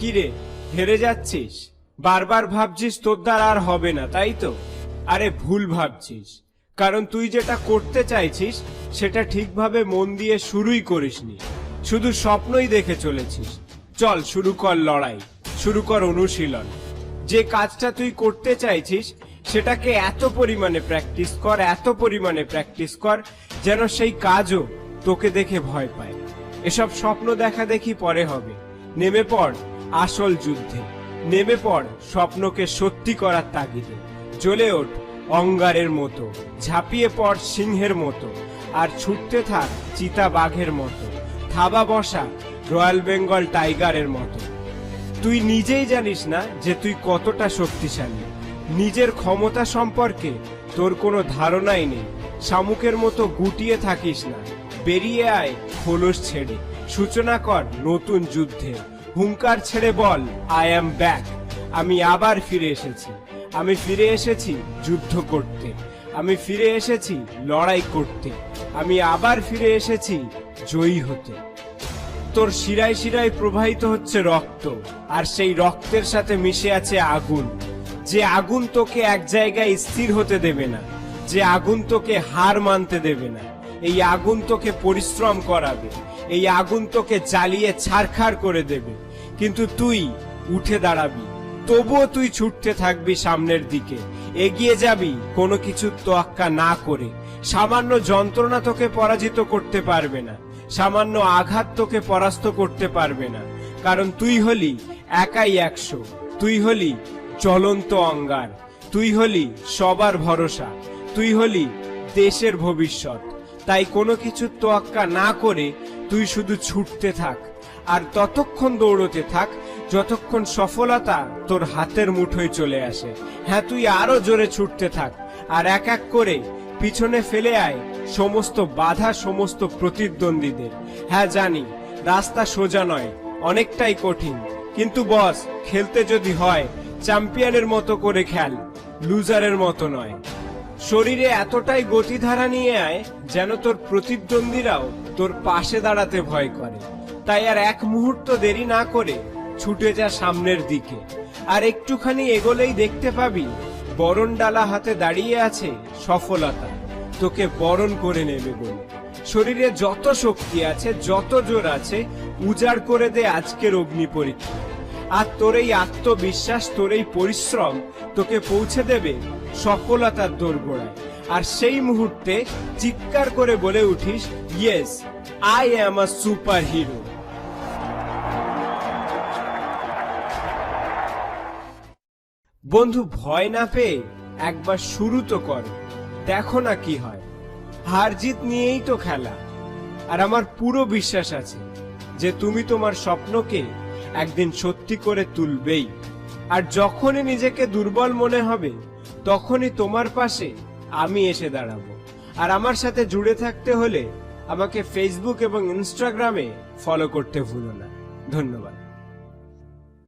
কিরে, হেরে যাচ্ছিস? বারবার ভাবছিস তোর দ্বারা আর হবে না, তাই তো? আরে ভুল ভাবছিস। কারণ তুই যেটা করতে চাইছিস, সেটা ঠিকভাবে মন দিয়ে শুরুই করিসনি। শুধু স্বপ্নই দেখে চলেছিস। চল শুরু কর লড়াই, শুরু কর অনুশীলন। যে কাজটা তুই করতে চাইছিস, সেটাকে এত পরিমাণে প্র্যাকটিস কর, এত পরিমাণে প্র্যাকটিস কর, যেন সেই কাজও তোকে দেখে ভয় পায়। এসব স্বপ্ন দেখা দেখি পরে হবে। নেমে পড়। আসল যুদ্ধে। নেমে পড় স্বপ্নকে সত্যি করার তাগিদে। জ্বলে ওঠ অঙ্গারের মতো। ঝাঁপিয়ে পড় সিংহের মতো। আর ছুটতে থাক চিতা বাঘের মতো। থাবা বসা রয়্যাল বেঙ্গল টাইগারের মতো। তুই নিজেই জানিস না যে তুই কতটা শক্তিশালী। নিজের ক্ষমতা সম্পর্কে তোর কোনো ধারণাই নেই। শামুকের মতো গুটিয়ে থাকিস না। বেরিয়ে আয় খোলস ছেড়ে। সূচনা কর নতুন যুদ্ধে। হুঙ্কার ছেড়ে বল আই অ্যাম ব্যাক আমি আবার ফিরে এসেছি। আমি ফিরে এসেছি যুদ্ধ করতে। আমি ফিরে এসেছি লড়াই করতে। আমি আবার ফিরে এসেছি জয়ী হতে। তোর শিরায় শিরায় প্রবাহিত হচ্ছে রক্ত, আর সেই রক্তের সাথে মিশে আছে আগুন। যে আগুন তোকে এক জায়গায় স্থির হতে দেবে না, যে আগুন তোকে হার মানতে দেবে না। এই আগুন তোকে পরিশ্রম করাবে, এই আগুন তোকে জ্বালিয়ে ছারখার করে দেবে। কিন্তু তুই উঠে দাঁড়াবি, তবুও তুই ছুটতে থাকবি সামনের দিকে। এগিয়ে যাবি, কোনো কিছু তোয়াক্কা না করে। সামান্য যন্ত্রণা তোকে পরাজিত করতে পারবে না। সামান্য আঘাত তোকে পরাস্ত করতে পারবে না। কারণ তুই হলি একাই একশো। তুই হলি চলন্ত অঙ্গার। তুই হলি সবার ভরসা। তুই হলি দেশের ভবিষ্যৎ। তাই কোনো কিছু তোয়াক্কা না করে তুই শুধু ছুটতে থাক, আর ততক্ষণ দৌড়তে থাক যতক্ষণ সফলতা তোর হাতের মুঠোয় চলে আসে। হ্যাঁ তুই আরও জোরে ছুটতে থাক, আর এক এক করে পিছনে ফেলে আয় সমস্ত বাধা, সমস্ত প্রতিদ্বন্দ্বীদের। হ্যাঁ জানি, রাস্তা সোজা নয়, অনেকটাই কঠিন। কিন্তু বস, খেলতে যদি হয়, চ্যাম্পিয়নের মতো করে খেল, লুজারের মতো নয়। শরীরে এতটাই গতিধারা নিয়ে আয় যেন তোর প্রতিদ্বন্দ্বীরাও তোর পাশে দাঁড়াতে ভয় করে। তাই আর এক মুহূর্ত দেরি না করে ছুটে যা সামনের দিকে। আর একটুখানি এগোলেই দেখতে পাবি বরণ ডালা হাতে দাঁড়িয়ে আছে সফলতা। তোকে বরণ করে নেবে বলে। শরীরে যত শক্তি আছে, যত জোর আছে, উজাড় করে দে আজকের অগ্নি পরীক্ষা। আর তোর এই আত্মবিশ্বাস, তোর এই পরিশ্রম তোকে পৌঁছে দেবে সফলতার দোরগোড়ায়। আর সেই মুহূর্তে চিৎকার করে বলে উঠিস yes I am a superhero বন্ধু, ভয় না পেয়ে একবার শুরু তো কর। দেখো না কি হয়। হার জিত নিয়েই তো খেলা। আর আমার পুরো বিশ্বাস আছে যে তুমি তোমার স্বপ্নকে একদিন সত্যি করে তুলবেই। আর যখনই নিজেকে দুর্বল মনে হবে তখনই তোমার পাশে আমি এসে দাঁড়াবো। আর আমার সাথে জুড়ে থাকতে হলে আমাকে ফেসবুক এবং ইনস্টাগ্রামে ফলো করতে ভুলো না। ধন্যবাদ।